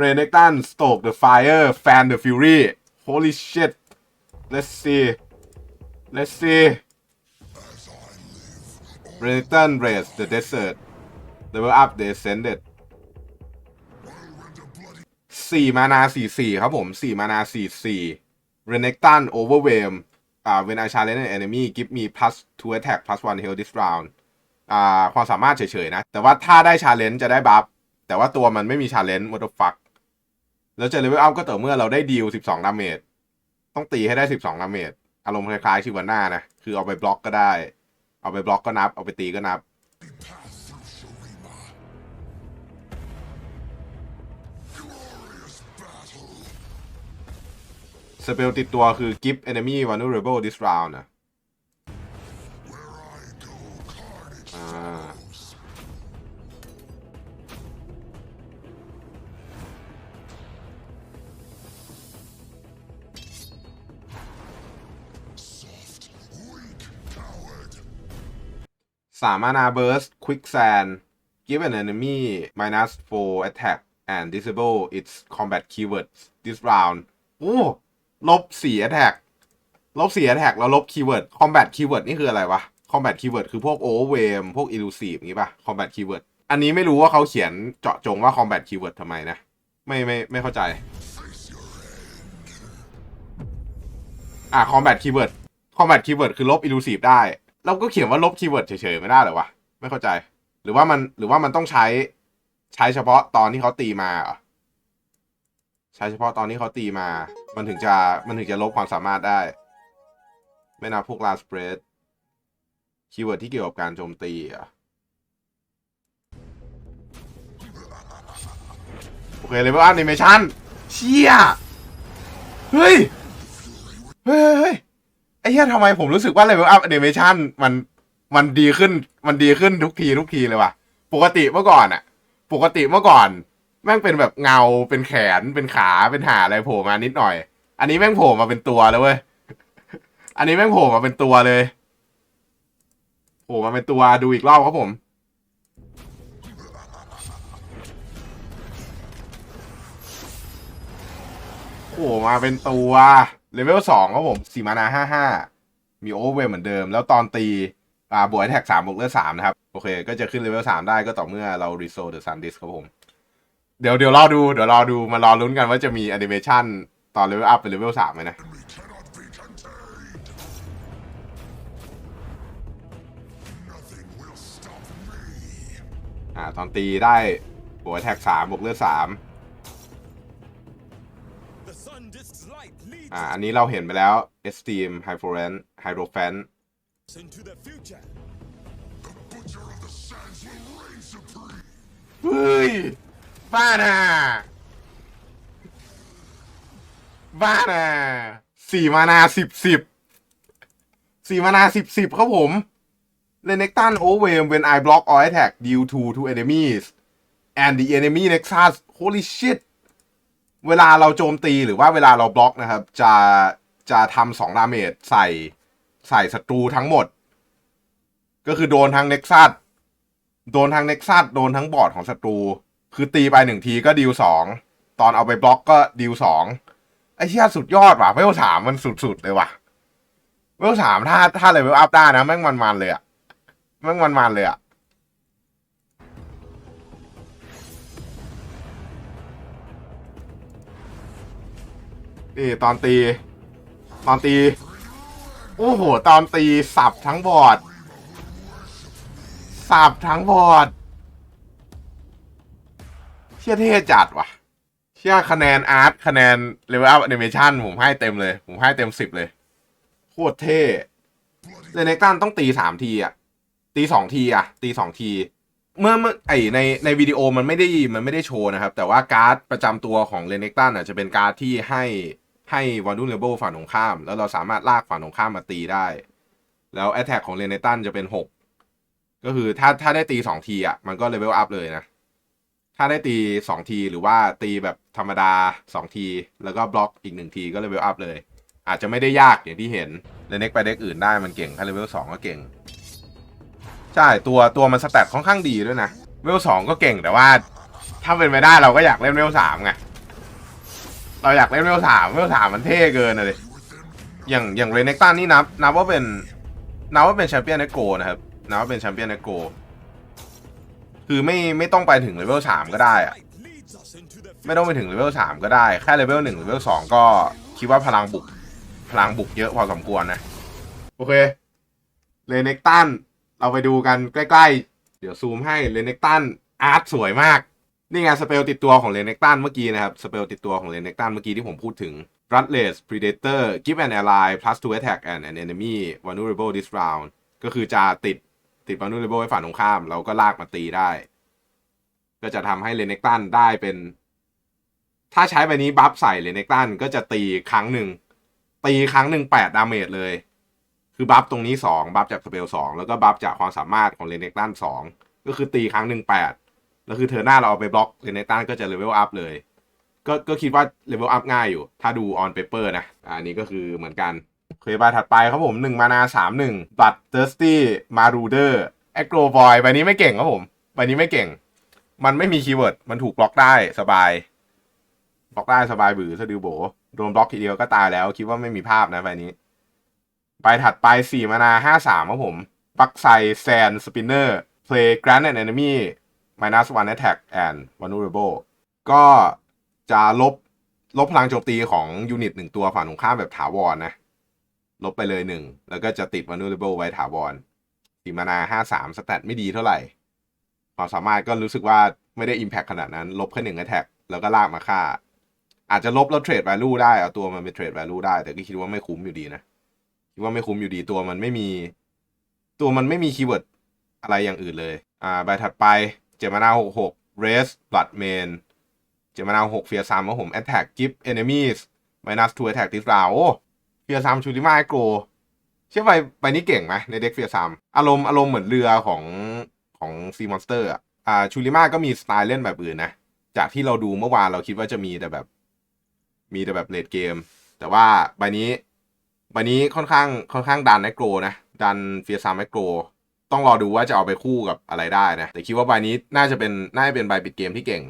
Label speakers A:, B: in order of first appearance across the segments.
A: Renekton stoke the fire fan the fury holy shit let's see let's see Renekton raise the desert level up descended สี่มานาสี่สี่ครับผมสี่มานาสี่สี่ Renekton overwhelm อ่า when I challenge an enemy give me plus two attack plus one heal this round อ่าความสามารถเฉยๆนะ แต่ว่าถ้าได้ challenge จะได้บัฟแต่ว่าตัวมันไม่มี challenge what the fuck แล้วจะ level up ก็ต่อเมื่อเราได้ดีล12ดาเมจต้องตีให้ได้12ดาเมจอารมณ์คล้ายๆชิวาน่านะ คือเอาไปบล็อกก็ได้ เอาไปบล็อกก็นับ เอาไปตีก็นับ สเปลติดตัวคือ give enemy vulnerable this round นะ สามมานาเบิร์สควิกแซน give an enemy minus 4 attack and disable its combat keywords this round โอ้ลบ4 attack ลบ4 attack แล้วลบ keyword combat keyword นี่คืออะไรวะ combat keyword คือพวก overwhelm พวก elusive อย่างงี้ป่ะ combat keyword อันนี้ไม่รู้ว่าเขาเขียนเจาะจงว่า combat keyword ทำไมนะ ไม่ไม่ไม่เข้าใจ อะ combat keyword combat keyword คือลบ elusive ได้ เราก็เขียนว่าลบ keyword เฉยๆไม่ได้หรอวะไม่เข้าใจ หรือว่ามันหรือว่ามันต้องใช้ใช้เฉพาะตอนที่เขาตีมาใช้เฉพาะตอนที่เขาตีมา มันถึงจะมันถึงจะลบความสามารถได้ ไม่นับพวก last spread คีย์เวิร์ดที่เกี่ยวกับการโจมตีอะโอเคเลยว่า animation เชี่ยเฮ้ย เฮ้ย เหี้ยทำไมผมรู้สึกว่า level up animation มันมันดีขึ้นมันดีขึ้นทุกทีทุกทีเลยว่ะ ปกติเมื่อก่อนอะปกติเมื่อก่อน แม่งเป็นแบบเงาเป็นแขนเป็นขาเป็นหาอะไรโผล่มานิดหน่อย อันนี้แม่งโผล่มาเป็นตัวเลยเว้ยอันนี้แม่งโผล่มาเป็นตัวเลยโผล่มาเป็นตัวดูอีกรอบครับผมโผล่มาเป็นตัว เลเวลสองครับผมสีมานาห้าห้ามีโอเวอร์เวลเหมือนเดิม แล้วตอนตีอ่าบวกแท็กสามบวกเลือดสามนะครับ โอเค ก็จะขึ้นเลเวลสามได้ก็ต่อเมื่อเรารีโซเดอะซันดิสครับผม เดี๋ยวเดี๋ยวรอดูเดี๋ยวรอดูมารอลุ้นกันว่าจะมีแอนิเมชันตอนเลเวลอัพเป็นเลเวลสามไหมนะอ่าตอนตีได้บวกแท็กสามบวกเลือดสาม อ่า อันนี้เราเห็นไปแล้ว Esteem h y p h o r a n Hierophant
B: us into the future.
A: เฮ้ย บ้าน่ะบ้าน่ะสี่มานาสิบสิบสี่มานาสิบสิบครับผมเลนเน็กตันโอเวม when I block or attack deal to to enemies and the enemy nexus holy shit เเวลาเราโจมตีหรือว่าเวลาเราบล็อกนะครับ จะจะทำสองดาเมจใส่ใส่ศัตรูทั้งหมด ก็คือโดนทั้งเน็กซัสโดนทั้งเน็กซัสโดนทั้งบอร์ดของศัตรู คือตีไปหนึ่งทีก็ดีลสองตอนเอาไปบล็อกก็ดีลสองไอ้เชี่ยสุดยอดว่ะเวลสามมันสุดๆเลยว่ะเวลสามถ้าถ้าเลเวลอัพได้นะแม่งมันๆเลยอะแม่งมันๆเลยอะ นี่ตอนตี ตอนตี โอ้โห ตอนตีสับทั้งบอร์ดสับทั้งบอร์ดเชี่ยเท่จัดว่ะ เชี่ยคะแนนอาร์ตคะแนนเลเวลอัพแอนิเมชันผมให้เต็มเลย ผมให้เต็มสิบเลย โคตรเท่เลเนตันต้องตีสามทีอะ ตีสองทีอะ ตีสองที เมื่อเมื่อไอในในวิดีโอมันไม่ได้มันไม่ได้โชว์นะครับ แต่ว่าการ์ดประจำตัวของเลเนตันอะจะเป็นการ์ดที่ให้ ให้วันดูเลเบิลฝั่งตรงข้าม แล้วเราสามารถลากฝั่งตรงข้ามมาตีได้ แล้วแอ t แทกของเลเนตันจะเป็นหกก็คือถ้าถ้าได้ตีสองทีอะมันก็เลเวลอัพเลยนะ ถ้าได้ตีสองทีหรือว่าตีแบบธรรมดาสองที แล้วก็บล็อกอีกหนึ่งทีก็เลเวลอัพเลย อาจจะไม่ได้ยากอย่างที่เห็นเลเน็กไปเด็กอื่นได้มันเก่งถ้าเลเวลสองก็เก่ง ใช่ตัวตัวมันสแตทค่อนข้างดีด้วยนะเลเวลสองก็เก่งแต่ว่า ถ้าเป็นไปได้เราก็อยากเล่นเลเวลสามไง เราอยากเล่นเวลสามเลเวลสามมันเท่เกินอะเลยอย่างอย่างเรเน็กตันนี่นับนับว่าเป็นนับว่าเป็นแชมเปี้ยนเนโกนะครับนับว่าเป็นแชมเปี้ยนเนโกคือไม่ไม่ต้องไปถึงเลเวลสามก็ได้อะไม่ต้องไปถึงเลเวลสามก็ได้ แค่เลเวลหนึ่งเลเวลสองก็คิดว่าพลังบุก พลังบุกเยอะพอสมควรนะ โอเคเลเน็กตันเราไปดูกันใกล้ ๆ เดี๋ยวซูมให้เลเน็กตันอาร์ตสวยมาก นี่ไงสเปลติดตัวของเลนเน็กตันเมื่อกี้นะครับ สเปลติดตัวของเลนเน็กตันเมื่อกี้ที่ผมพูดถึง r u t l e s Predator Give an ally plus to attack and an enemy vulnerable this round ก็คือจะติดติด vulnerable ให้ฝ่ายตรงข้าม เราก็ลากมาตีได้ ก็จะทำให้เลนเน็กตันได้เป็น ถ้าใช้ใบนี้บัฟใส่เลนเน็กตันก็จะตีครั้งหนึ่ง ตีครั้งหนึ่งแปดดาเมจเลย คือบัฟตรงนี้สองบัฟจากสเปลสองแล้วก็บัฟจากความสามารถของเลนเน็กตันสองก็คือตีครั้งหนึ่งแปด แล้วคือเธอหน้าเราเอาไปบล็อกเลเนกตันก็จะเลเวลอัพเลย ก็ก็คิดว่าเลเวลอัพง่ายอยู่ ถ้าดูออนเปเปอร์นะ อันนี้ก็คือเหมือนกันเคยใบถัดไปครับผมหนึ่งมานาสามหนึ่งบัตเตอร์สตี้มารูเดอร์แอคโกรบอยใบนี้ไม่เก่งครับผมใบนี้ไม่เก่ง มันไม่มีคีย์เวิร์ดมันถูกบล็อกได้สบายบล็อกได้สบายบือสะดือโบโดนบล็อกทีเดียวก็ตายแล้ว คิดว่าไม่มีภาพนะใบนี้ใบถัดไปสี่มานาห้าสามครับผม ปักไซแซนสปินเนอร์ play grant an enemy minus one attack and vulnerable ก็จะลบลบพลังโจมตีของยูนิตหนึ่งตัวฝั่งตรงข้ามแบบถาวรนะ ลบไปเลยหนึ่ง แล้วก็จะติด vulnerable ไว้ถาวรสีมานาห้าสามสแตทไม่ดีเท่าไหร่ ความสามารถก็รู้สึกว่าไม่ได้ impact ขนาดนั้น ลบแค่หนึ่ง attack แล้วก็ลากมาฆ่า อาจจะลบแล้วเทรด value ได้ เอาตัวมันไปเทรด value ได้ แต่ก็คิดว่าไม่คุ้มอยู่ดีนะ คิดว่าไม่คุ้มอยู่ดีตัวมันไม่มี ตัวมันไม่มีคีย์เวิร์ดอะไรอย่างอื่นเลย อ่าใบถัดไป เจมานาหกหก race blood main เจมานาหกเฟียซัมว่าผม attack give enemies minus two attack this round โอ้เฟียซัมชูริมาโกเชื่อใบใบนี้เก่งไหมในเด็กเฟียซัมอารมณ์อารมณ์เหมือนเรือของของซีมอนสเตอร์อะอ่าชูริมาก็มีสไตล์เล่นแบบอื่นนะ จากที่เราดูเมื่อวานเราคิดว่าจะมีแต่แบบ มีแต่แบบเลดเกม แต่ว่าใบนี้ใบนี้ค่อนข้างค่อนข้างดันแอโกรนะ ดันเฟียซัมแอโกร ต้องรอดูว่าจะเอาไปคู่กับอะไรได้นะ แต่คิดว่าใบนี้น่าจะเป็นน่าจะเป็นใบปิดเกมที่เก่ง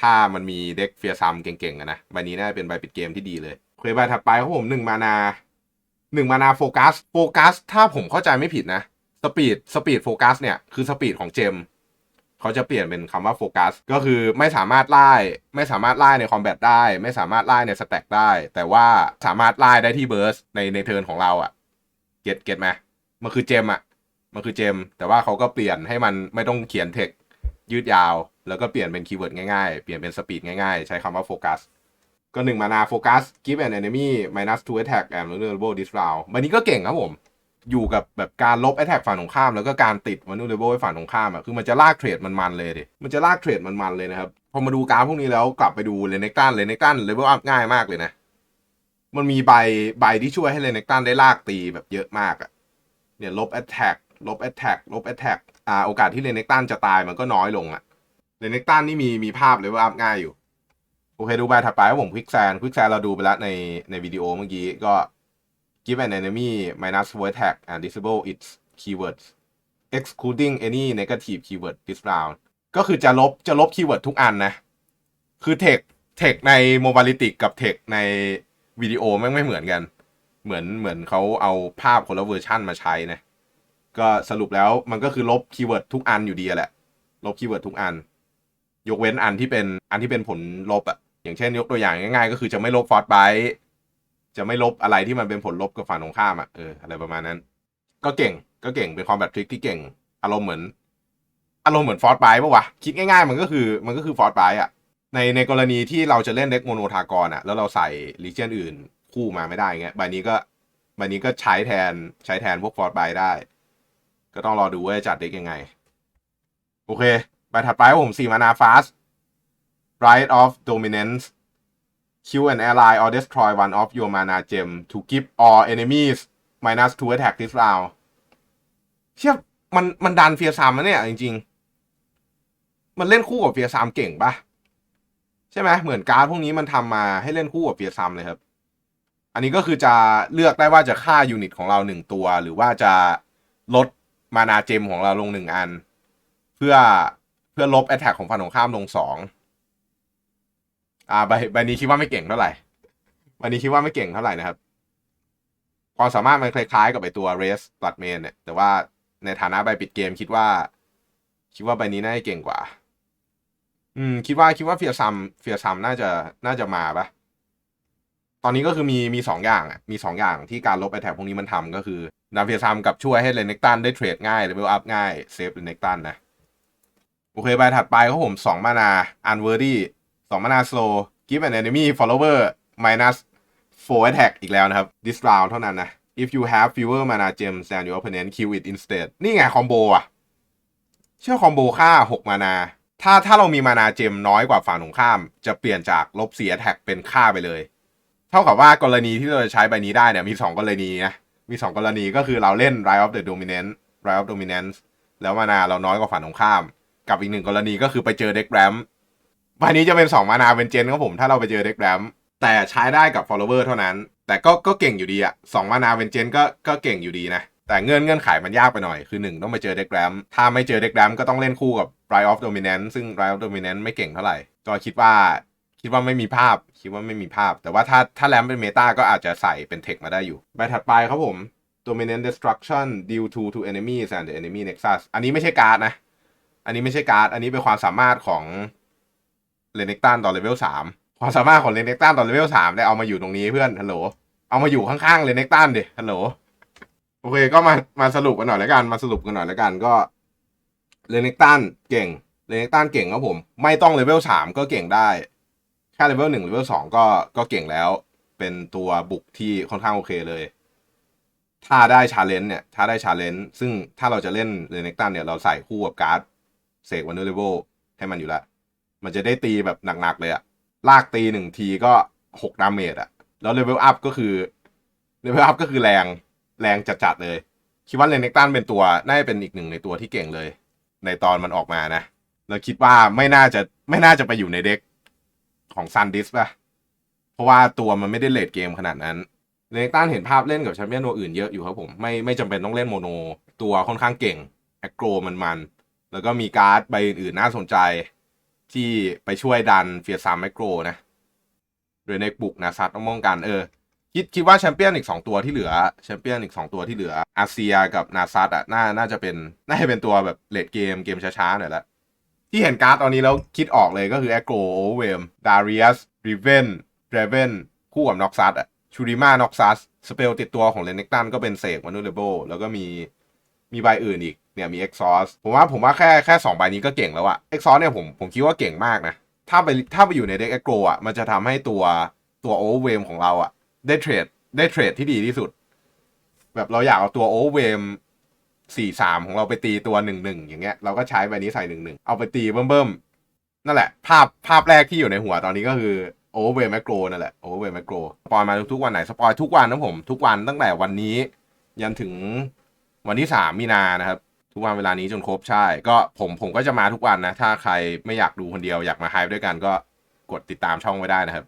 A: ถ้ามันมีเด็กเฟียซัมเก่งๆอะนะใบนี้น่าจะเป็นใบปิดเกมที่ดีเลยเคยใบถัดไปครับผมหนึ่งมานาหนึ่งมานาโฟกัสโฟกัสถ้าผมเข้าใจไม่ผิดนะสปีดสปีดโฟกัสเนี่ยคือสปีดของเจมเขาจะเปลี่ยนเป็นคำว่าโฟกัสก็คือไม่สามารถไล่ไม่สามารถไล่ในคอมแบทได้ ไม่สามารถไล่ในสแต็กได้ แต่ว่าสามารถไล่ได้ที่เบิร์สในในเทิร์นของเราอะเก็ตเก็ตไหมมันคือเจมอะ มันคือเจม แต่ว่าเขาก็เปลี่ยนให้มันไม่ต้องเขียนเทคยืดยาว แล้วก็เปลี่ยนเป็นคีย์เวิร์ดง่ายๆ เปลี่ยนเป็นสปีดง่ายๆ ใช้คำว่าโฟกัสก็หนึ่งมานาโฟกัส give an enemy minus two attack and vulnerable this round วันนี้ก็เก่งครับผม อยู่กับแบบการลบ attack ฝั่งตรงข้าม แล้วก็การติด vulnerable ให้ฝั่งตรงข้ามอะคือมันจะลากเทรดมันๆเลยดิ มันจะลากเทรดมันๆเลยนะครับ พอมาดูการพวกนี้แล้วกลับไปดูเลเนกตันเลเนกตันเลเวลอัพง่ายมากเลยนะ มันมีใบใบที่ช่วยให้เลเนกตันได้ลากตีแบบเยอะมากอะเนี่ยลบ attack ลบ attack ลบ attack อ่าโอกาสที่เลเนกตันจะตายมันก็น้อยลงอะเลเนกตันนี่มีมีภาพเลเวลอัพง่ายอยู่ โอเคดูใบถัดไปว่าผมควิกแซนควิกแซนเราดูไปแล้วในในวิดีโอเมื่อกี้ก็ give an enemy minus four attack and disable its keywords excluding any negative keyword this round ก็คือจะลบจะลบคีย์เวิร์ดทุกอันนะ คือเทคเทคในโมบ a ลิติกกับเทคในวิดีโอแม่งไม่เหมือนกัน เหมือนเหมือนเขาเอาภาพคนละเวอร์ชั่นมาใช้นะ ก็สรุปแล้วมันก็คือลบคีย์เวิร์ดทุกอันอยู่ดีแหละ ลบคีย์เวิร์ดทุกอัน ยกเว้นอันที่เป็นอันที่เป็นผลลบอะอย่างเช่นยกตัวอย่างง่ายๆ ก็คือจะไม่ลบฟอร์ดไบจะไม่ลบอะไรที่มันเป็นผลลบกับฝั่งตรงข้ามอะเอออะไรประมาณนั้น ก็เก่งก็เก่งเป็นความแบบทริคที่เก่ง อารมณ์เหมือน อารมณ์เหมือนฟอร์ดไบปะวะคิดง่ายๆ มันก็คือมันก็คือฟอร์ดไบอะในในกรณีที่เราจะเล่นเด็กโมโนทากรอะแล้วเราใส่ลีเจนอื่นคู่มาไม่ได้เงี้ยใบนี้ก็ใบนี้ก็ใช้แทนใช้แทนพวกฟอร์ดไบได้ ก็ต้องรอดูว่าจัดเด็กยังไง โอเคใบถัดไปผมสี่มานาฟาส Right of Dominance kill an ally or destroy one of your mana gem to give all enemies minus two attack this round เชี่ยมันมันดันเฟียซามนะเนี่ย จริง ๆ มันเล่นคู่กับเฟียซามเก่งปะใช่ไหมเหมือนการ์ดพวกนี้มันทำมาให้เล่นคู่กับเฟียซามเลยครับ อันนี้ก็คือจะเลือกได้ว่าจะฆ่ายูนิตของเราหนึ่งตัว หรือว่าจะลด มานาเจมของเราลงหนึ่งอัน เพื่อเพื่อลบแอ t แทกของฝั่งตรงข้ามลงสองอ่าใบใบนี้คิดว่าไม่เก่งเท่าไหร่วันนี้คิดว่าไม่เก่งเท่าไหร่นะครับ ความสามารถมันคล้ายๆกับไอตัว Race Blood Main เนี่ยแต่ว่าในฐานะใบปิดเกมคิดว่า คิดว่าใบนี้น่าจะเก่งกว่า อืม คิดว่าคิดว่าเฟียซัมเฟียซัมน่าจะน่าจะมาปะตอนนี้ก็คือมีมีสองอย่างอะมีสองอย่างที่การลบไอแท็บพวกนี้มันทำก็คือ นาเฟียซัมกับช่วยให้เลนเนกตันได้เทรดง่ายเลเวลอัพง่ายเซฟเลนเนกตันนะ โอเคใบถัดไปเขาผมสองมานาอันเวอร์ดี้สองมานาสโลกิฟต์แอน enemy follower minus four attack อีกแล้วนะครับ this round เท่านั้นนะ if you have fewer mana gems than your opponent kill it instead นี่ไงคอมโบอะ เชื่อคอมโบค่า 6 มานา ถ้าถ้าเรามีมานาเจมน้อยกว่าฝั่งตรงข้าม จะเปลี่ยนจากลบ4 attack เป็นค่าไปเลย เท่ากับว่ากรณีที่เราจะใช้ใบนี้ได้เนี่ยมี 2 กรณีนะ มี 2 กรณีก็คือเราเล่น Rise of the Dominant Rise of Dominance แล้วมานาเราน้อยกว่าฝั่งตรงข้าม กับอีกหนึ่งกรณีก็คือไปเจอเด็กแรมใบนี้จะเป็น 2 มานาเป็นเจนครับผม ถ้าเราไปเจอเด็กแรมแต่ใช้ได้กับ follower เท่านั้น แต่ก็ก็เก่งอยู่ดีอะสองมานาเป็นเจนก็ก็เก่งอยู่ดีนะ แต่เงื่อนเงื่อนไขมันยากไปหน่อย คือ 1 ต้องไปเจอเด็กแรมถ้าไม่เจอเด็กแรมก็ต้องเล่นคู่กับ Rise of Dominance ซึ่ง Rise of Dominance ไม่เก่งเท่าไหร่ก็คิดว่า คิดว่าไม่มีภาพ คิดว่าไม่มีภาพ แต่ว่าถ้าถ้าแรมเป็นเมตาก็อาจจะใส่เป็นเทคมาได้อยู่ ใบถัดไปครับผม Dominant Destruction due to to enemies and the enemy nexus อันนี้ไม่ใช่การ์ดนะ อันนี้ไม่ใช่การ์ด อันนี้เป็นความสามารถของเลนเนกตันตอนเลเวลสามความสามารถของเลนเนกตันตอนเลเวลสามได้เอามาอยู่ตรงนี้เพื่อน ฮัลโหล เอามาอยู่ข้างๆเลนเนกตันดิ ฮัลโหล โอเค ก็มา มาสรุปกันหน่อยแล้วกัน มาสรุปกันหน่อยแล้วกัน ก็เลนเนกตันเก่ง เลนเนกตันเก่งครับผม ไม่ต้องเลเวลสามก็เก่งได้ แค่เลเวลหนึ่งเลเวลสองก็ก็เก่งแล้ว เป็นตัวบุกที่ค่อนข้างโอเคเลย ถ้าได้ชาเลนจ์เนี่ย ถ้าได้ชาเลนจ์ซึ่งถ้าเราจะเล่นเลนเนกตันเนี่ยเราใส่คู่กับการ์ดเสกวันเดอร์เลเวลให้มันอยู่แล้วมันจะได้ตีแบบหนักๆเลยอะลากตีหนึ่งทีก็หกดาเมจอะแล้วเลเวลอัพก็คือเลเวลอัพก็คือแรงแรงจัดๆเลย คิดว่าเลนเนกตันเป็นตัวน่าจะเป็นอีกหนึ่งในตัวที่เก่งเลย ในตอนมันออกมานะแล้วคิดว่าไม่น่าจะไม่น่าจะไปอยู่ในเด็ก ของซันดิสป่ะ เพราะว่าตัวมันไม่ได้เลดเกมขนาดนั้นเลนตันเห็นภาพเล่นกับแชมเปี้ยนตัวอื่นเยอะอยู่ครับผม ไม่ไม่จำเป็นต้องเล่นโมโน ตัวค่อนข้างเก่งแอคโกรมันมัน แล้วก็มีการ์ดใบอื่นๆน่าสนใจที่ไปช่วยดันเฟียร์ซามไมโครนะเรเนกบุกนะซัดต้องป้องกันเออคิดคิดว่าแชมเปี้ยนอีก 2 ตัวที่เหลือแชมเปี้ยนอีก 2 ตัวที่เหลืออาเซียกับนาซัตอะน่าน่าจะเป็นน่าจะเป็นตัวแบบเลดเกมเกมช้าๆหน่อยละ ที่เห็นการ์ดตอนนี้แล้วคิดออกเลยก็คือแอโกรโอเวมดาริอัสริเวนเดรเวนคู่กับน็อกซัตอะชูริมาน็อกซัสสเปลติดตัวของเลนเนกตันก็เป็นเสกมานูเลโบแล้วก็มีมีใบอื่นอีกเนี่ยมี Exhaust ผมว่าผมว่าแค่แค่สองใบนี้ก็เก่งแล้วอะ Exhaust เนี่ยผมผมคิดว่าเก่งมากนะ ถ้าไปถ้าไปอยู่ในเด็ก Aggro อะมันจะทำให้ตัวตัว Overwhelm ของเราอะได้เทรดได้เทรดที่ดีที่สุด แบบเราอยากเอาตัว Overwhelm สี่สามของเราไปตีตัวหนึ่งหนึ่งอย่างเงี้ยเราก็ใช้ใบนี้ใส่หนึ่งหนึ่งเอาไปตีเบิ่มเบิ่มๆนั่นแหละ ภาพภาพแรกที่อยู่ในหัวตอนนี้ก็คือ Overwhelm Macro นั่นแหละ Overwhelm Macro สปอยมาทุกวันไหนสปอยทุกวันนะผมทุกวันตั้งแต่วันนี้ ยันถึงวันที่สามมีนานะครับ ทุกวันเวลานี้จนครบใช่ ก็ผมผมก็จะมาทุกวันนะ ถ้าใครไม่อยากดูคนเดียวอยากมาไฮด้วยกันก็กดติดตามช่องไว้ได้นะครับ